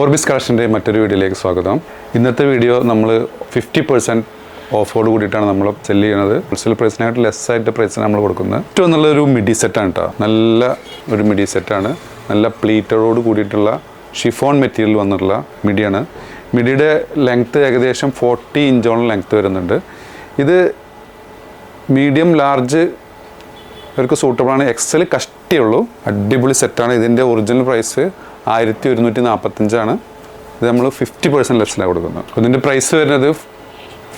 Orbis കളക്ഷന്റെ മറ്റൊരു വീഡിയോയിലേക്ക് സ്വാഗതം. ഇന്നത്തെ വീഡിയോ നമ്മൾ ഫിഫ്റ്റി പെർസെന്റ് ഓഫോട് കൂടിയിട്ടാണ് നമ്മൾ സെൽ ചെയ്യുന്നത്. ഹോൾസെയിൽ പ്രൈസിനായിട്ട് ലെസ് ആയിട്ട് പ്രൈസിന് നമ്മൾ കൊടുക്കുന്നത്. ഏറ്റവും നല്ലൊരു മിഡി സെറ്റാണ് കേട്ടോ നല്ല ഒരു മിഡി സെറ്റാണ് നല്ല പ്ലീറ്ററോട് കൂടിയിട്ടുള്ള ഷിഫോൺ മെറ്റീരിയൽ വന്നിട്ടുള്ള മിഡിയാണ് മിഡിയുടെ ലെങ്ത്ത് ഏകദേശം ഫോർട്ടി ഇഞ്ചോളം ലെങ്ത്ത് വരുന്നുണ്ട്. ഇത് മീഡിയം ലാർജ് ഇവർക്ക് സൂട്ടബിളാണ് എക്സൽ കഷ്ടിയുള്ളൂ അടിപൊളി സെറ്റാണ് ഇതിന്റെ ഒറിജിനൽ പ്രൈസ് ആയിരത്തി ഒരുന്നൂറ്റി നാൽപ്പത്തഞ്ചാണ് ഇത് നമ്മൾ ഫിഫ്റ്റി പെർസെന്റ് ലെസ്സിലാണ് കൊടുക്കുന്നത്. ഇതിന്റെ പ്രൈസ് വരുന്നത്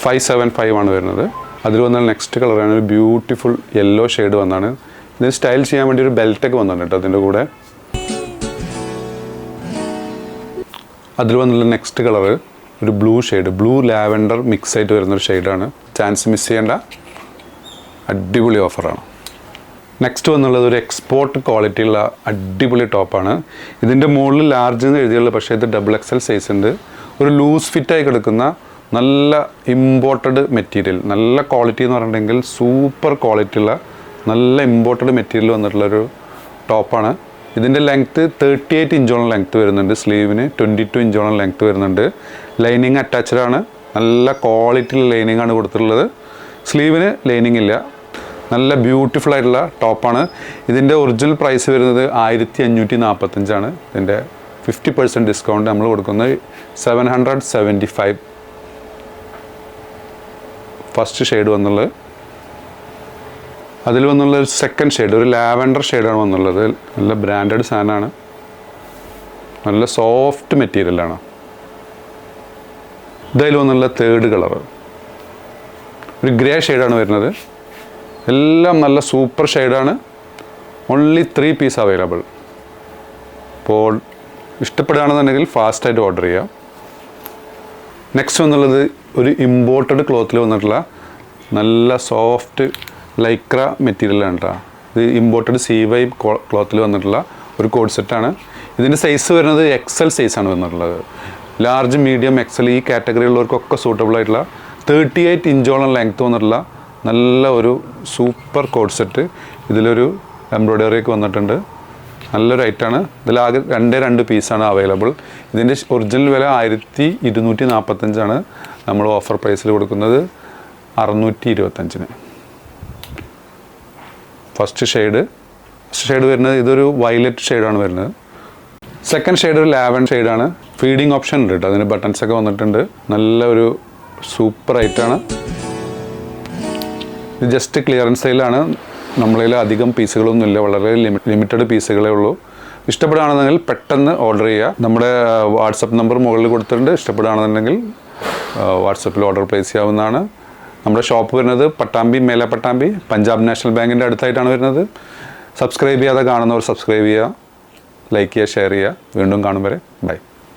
ഫൈവ് സെവൻ ഫൈവ് ആണ് വരുന്നത്. അതിൽ വന്നാൽ നെക്സ്റ്റ് കളറാണ് ഒരു ബ്യൂട്ടിഫുൾ യെല്ലോ ഷെയ്ഡ് വന്നാണ്. ഇതിന് സ്റ്റൈൽ ചെയ്യാൻ വേണ്ടി ഒരു ബെൽറ്റൊക്കെ വന്നിട്ടുണ്ട് കേട്ടോ അതിന്റെ കൂടെ. അതിൽ വന്നുള്ള നെക്സ്റ്റ് കളറ് ഒരു blue shade blue lavender mix ആയിട്ട് വരുന്നൊരു ഷെയ്ഡാണ് ചാൻസ് മിസ് ചെയ്യേണ്ട. അടിപൊളി ഓഫറാണ് നെക്സ്റ്റ് വന്നുള്ളത് ഒരു എക്സ്പോർട്ട് ക്വാളിറ്റി ഉള്ള അടിപൊളി ടോപ്പാണ് ഇതിന്റെ മുകളിൽ ലാർജ് എന്ന് എഴുതിയുള്ളൂ പക്ഷേ ഇത് ഡബിൾ എക്സൽ സൈസ് ഉണ്ട്. ഒരു ലൂസ് ഫിറ്റായി കിടക്കുന്ന നല്ല ഇമ്പോർട്ടഡ് മെറ്റീരിയൽ നല്ല ക്വാളിറ്റി എന്ന് പറഞ്ഞിട്ടുണ്ടെങ്കിൽ സൂപ്പർ ക്വാളിറ്റി ഉള്ള നല്ല ഇമ്പോർട്ടഡ് മെറ്റീരിയൽ വന്നിട്ടുള്ളൊരു ടോപ്പാണ് ഇതിന്റെ ലെങ്ത്ത് തേർട്ടി എയ്റ്റ് ഇഞ്ചോളം ലെങ്ത്ത് വരുന്നുണ്ട്. സ്ലീവിന് ട്വന്റി ടു ഇഞ്ചോളം ലെങ്ത്ത് വരുന്നുണ്ട്. ലൈനിങ് അറ്റാച്ച്ഡ് ആണ്. നല്ല ക്വാളിറ്റിയുള്ള ലൈനിങ് ആണ് കൊടുത്തിട്ടുള്ളത്. സ്ലീവിന് ലൈനിങ് ഇല്ല. നല്ല ബ്യൂട്ടിഫുൾ ആയിട്ടുള്ള ടോപ്പാണ് ഇതിന്റെ ഒറിജിനൽ പ്രൈസ് വരുന്നത് ആയിരത്തി അഞ്ഞൂറ്റി നാൽപ്പത്തഞ്ചാണ് ഇതിന്റെ ഫിഫ്റ്റി പെർസെന്റ് ഡിസ്കൗണ്ട് നമ്മൾ കൊടുക്കുന്നത് seven hundred seventy five first shade വന്നുള്ളത്. അതിൽ വന്നുള്ള ഒരു സെക്കൻഡ് ഷെയ്ഡ് ഒരു ലാവൻഡർ ഷെയ്ഡാണ് വന്നുള്ളത്. നല്ല ബ്രാൻഡഡ് സാധനമാണ്. നല്ല സോഫ്റ്റ് മെറ്റീരിയലാണ് ഇതിൽ വന്നുള്ള തേർഡ് കളർ ഒരു ഗ്രേ ഷെയ്ഡാണ് വരുന്നത്. എല്ലാം നല്ല സൂപ്പർ ഷെയ്ഡാണ്. ഓൺലി ത്രീ പീസ് അവൈലബിൾ അപ്പോൾ ഇഷ്ടപ്പെടുകയാണെന്നുണ്ടെങ്കിൽ ഫാസ്റ്റായിട്ട് ഓർഡർ ചെയ്യാം. നെക്സ്റ്റ് വന്നുള്ളത് ഒരു ഇമ്പോർട്ടഡ് ക്ലോത്തിൽ വന്നിട്ടുള്ള നല്ല സോഫ്റ്റ് ലൈക്ര മെറ്റീരിയലാണ് കേട്ടോ ഇത് ഇമ്പോർട്ടഡ് സി വൈ ക്ലോത്തിൽ വന്നിട്ടുള്ള ഒരു കോഡ് സെറ്റാണ് ഇതിന്റെ സൈസ് വരുന്നത് എക്സൽ സൈസാണ് വന്നിട്ടുള്ളത്. ലാർജ് മീഡിയം എക്സൽ ഈ കാറ്റഗറി ഉള്ളവർക്കൊക്കെ സൂട്ടബിൾ ആയിട്ടുള്ള തേർട്ടി എയ്റ്റ് ഇഞ്ചോളം ലെങ്ത്ത് വന്നിട്ടുള്ള നല്ല ഒരു സൂപ്പർ കോഡ് സെറ്റ്. ഇതിലൊരു എംബ്രോയ്ഡറി ഒക്കെ വന്നിട്ടുണ്ട്. നല്ലൊരു ഐറ്റാണ് ഇതിലാകെ രണ്ടേ രണ്ട് പീസാണ് അവൈലബിൾ ഇതിന്റെ ഒറിജിനൽ വില ആയിരത്തി ഇരുന്നൂറ്റി നാൽപ്പത്തഞ്ചാണ് നമ്മൾ ഓഫർ പ്രൈസിൽ കൊടുക്കുന്നത് അറുന്നൂറ്റി ഇരുപത്തഞ്ചിന്. ഫസ്റ്റ് ഷെയ്ഡ് ഫസ്റ്റ് ഷെയ്ഡ് വരുന്നത് ഇതൊരു വയലറ്റ് ഷെയ്ഡാണ് വരുന്നത്. സെക്കൻഡ് ഷെയ്ഡ് ഒരു ലാവൻ ഷെയ്ഡാണ് ഫീഡിങ് ഓപ്ഷൻ ഉണ്ട് കേട്ടോ അതിന് ബട്ടൺസ് ഒക്കെ വന്നിട്ടുണ്ട്. നല്ല ഒരു സൂപ്പർ ഐറ്റാണ് ഇത് ജസ്റ്റ് ക്ലിയറൻസ് സെയിലാണ് നമ്മളിൽ അധികം പീസുകളൊന്നും ഇല്ല. വളരെ ലിമിറ്റഡ് പീസുകളേ ഉള്ളൂ. ഇഷ്ടപ്പെടുകയാണെന്നുണ്ടെങ്കിൽ പെട്ടെന്ന് ഓർഡർ ചെയ്യുക. നമ്മുടെ വാട്സപ്പ് നമ്പർ മുകളിൽ കൊടുത്തിട്ടുണ്ട്. ഇഷ്ടപ്പെടുകയാണെന്നുണ്ടെങ്കിൽ വാട്സപ്പിൽ ഓർഡർ പ്ലേസ് ചെയ്യാവുന്നതാണ്. നമ്മുടെ ഷോപ്പ് വരുന്നത് പട്ടാമ്പി മേലെ പട്ടാമ്പി പഞ്ചാബ് നാഷണൽ ബാങ്കിന്റെ അടുത്തായിട്ടാണ് വരുന്നത്. സബ്സ്ക്രൈബ് ചെയ്യാതെ കാണുന്നവർ സബ്സ്ക്രൈബ് ചെയ്യുക. ലൈക്ക് ചെയ്യുക ഷെയർ ചെയ്യുക. വീണ്ടും കാണും വരെ. ബൈ